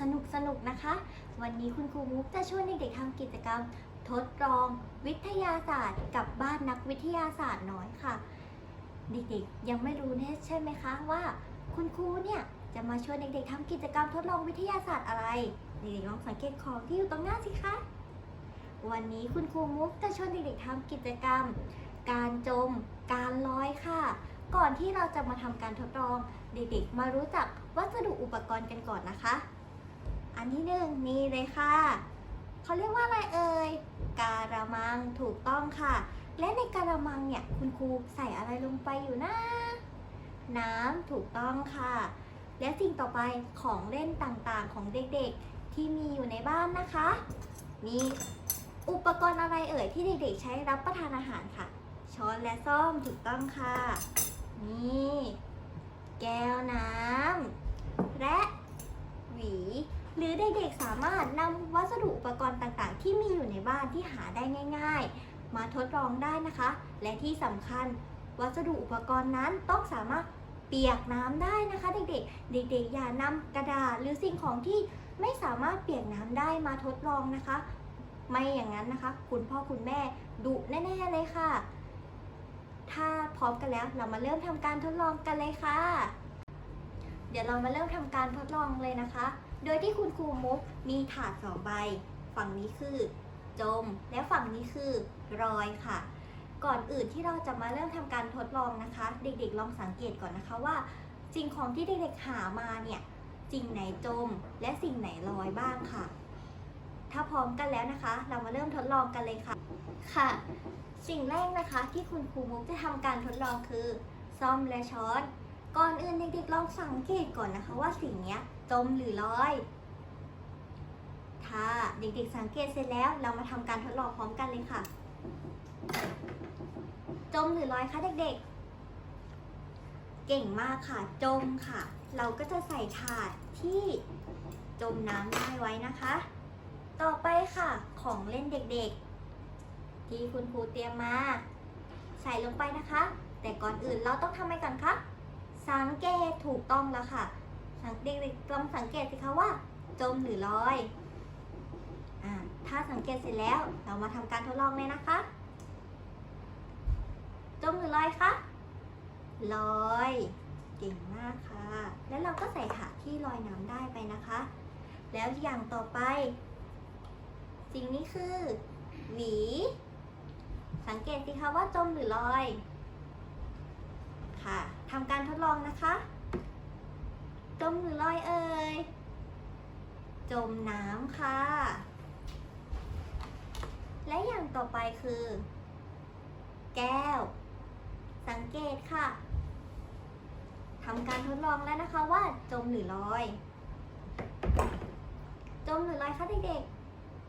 สนุกสนุกๆนะคะ วันนี้คุณครูมุกจะชวนเด็กๆทำกิจกรรม ทดลอง วิทยาศาสตร์ กับบ้านนักวิทยาศาสตร์น้อยค่ะ เด็กๆยังไม่รู้แน่ใช่ไหมคะว่า คุณครูเนี่ยจะมาชวนเด็กๆทำกิจกรรมทดลองวิทยาศาสตร์อะไรเด็กๆลองสังเกตของที่อยู่ตรงหน้าสิคะวันนี้คุณครูมุกจะชวนเด็กๆทำกิจกรรม การจม การลอยค่ะ ก่อนที่เราจะมาทำการทดลอง เด็กๆมารู้จัก ปกรณ์กันก่อนนะคะ อันที่หนึ่งนี่เลยค่ะ เขาเรียกว่าอะไรเอ่ย การะมังถูกต้องค่ะ และในการะมังเนี่ยคุณครูใส่อะไรลงไปอยู่นะ น้ำถูกต้องค่ะ และสิ่งต่อไปของเล่นต่างๆของเด็กๆที่มีอยู่ในบ้านนะคะ มีอุปกรณ์อะไรเอ่ยที่เด็กๆใช้รับประทานอาหารค่ะ ช้อนและซ่อมถูกต้องค่ะ นี่ แก้วน้ำ และหวี หรือเด็กๆสามารถนำวัสดุอุปกรณ์ต่างๆ ที่มีอยู่ในบ้านที่หาได้ง่าย ๆ มาทดลองได้นะคะ และที่สำคัญวัสดุอุปกรณ์นั้นต้องสามารถเปียกน้ำได้นะคะ เด็กๆ เด็กๆ อย่านำกระดาษหรือสิ่งของที่ไม่สามารถเปียกน้ำได้มาทดลองนะคะ ไม่อย่างนั้นนะคะ คุณพ่อคุณแม่ดุแน่ๆเลยค่ะ ถ้าพร้อมกันแล้วเรามาเริ่มทำการทดลองกันเลยค่ะ เดี๋ยวเรามาเริ่มทำการทดลองเลยนะคะ โดยที่คุณครูมุกมีถาดสองใบ ฝั่งนี้คือ จม และฝั่งนี้คือรอยค่ะ ก่อนอื่นที่เราจะมาเริ่มทำการทดลองนะคะ เด็กๆ ลองสังเกตก่อนนะคะว่าสิ่งของที่เด็กๆหามาเนี่ยสิ่งไหนจมและสิ่งไหนลอยบ้างค่ะ ถ้าพร้อมกันแล้วนะคะ เรามาเริ่มทดลองกันเลยค่ะ ค่ะ สิ่งแรกนะคะที่คุณครูมุกจะทำการทดลองคือ ซ่อมและช้อน ก่อนอื่นเด็กๆลองสังเกตก่อนนะคะว่าสิ่งนี้จมหรือลอย ถ้าเด็กๆสังเกตเสร็จแล้วเรามาทำการทดลองพร้อมกันเลยค่ะ จมหรือลอยคะเด็กๆ เก่งมากค่ะ จมค่ะ เราก็จะใส่ถาดที่จมน้ำได้ไว้นะคะ ต่อไปค่ะของเล่นเด็กๆ ที่คุณครูเตรียมมา ใส่ลงไปนะคะ แต่ก่อนอื่นเราต้องทำอะไรก่อนคะ สังเกตถูกต้องแล้วค่ะ สังเด็กๆลองสังเกตสิคะว่า จมหรือลอยอ่าถ้าสังเกตเสร็จแล้วเรามาทำการทดลองเลยนะคะ จมหรือลอยคะลอยเก่งมากค่ะ แล้วเราก็ใส่ถาดที่ลอยน้ำได้ไปนะคะ แล้วอย่างต่อไป สิ่งนี้คือ หวี สังเกตสิคะว่าจมหรือลอย ค่ะทำการทดล องนะคะ จมหรือลอยเอ่ย จมน้ำค่ะ และอย่างต่อไปคือ แก้ว สังเกตค่ะทำการทดลองแล้วนะคะว่าจมหรือลอย จมหรือลอยคะเด็ก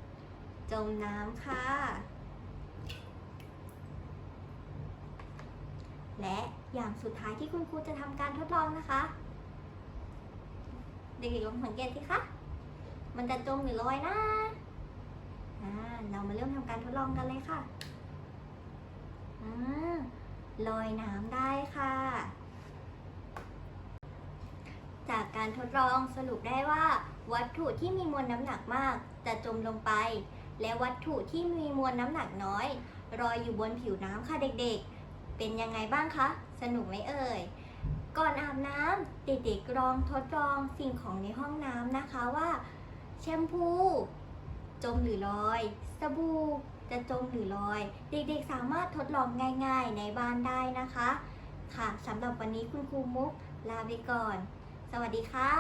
ๆ จมน้ำค่ะ และ อย่างสุดท้ายที่คุณครูจะทำการทดลองนะคะ เด็กๆลองสังเกตสิคะ มันจะจมหรือลอยนะอ่าเรามาเริ่มทำการทดลองกันเลยค่ะอ่าลอยน้ำได้ค่ะ จากการทดลองสรุปได้ว่า วัตถุที่มีมวลน้ำหนักมากจะจมลงไป และวัตถุที่มีมวลน้ำหนักน้อยลอยอยู่บนผิวน้ำค่ะเด็กๆ เป็นยังไงบ้างคะ สนุกไหมเอ่ย ก่อนอาบน้ำเด็กๆลองทดลองสิ่งของในห้องน้ำนะคะว่า แชมพู จมหรือลอย สบู่จะจมหรือลอย เด็กๆสามารถทดลองง่ายๆในบ้านได้นะคะ ค่ะสำหรับวันนี้คุณครูมุกลาไปก่อน สวัสดีค่ะ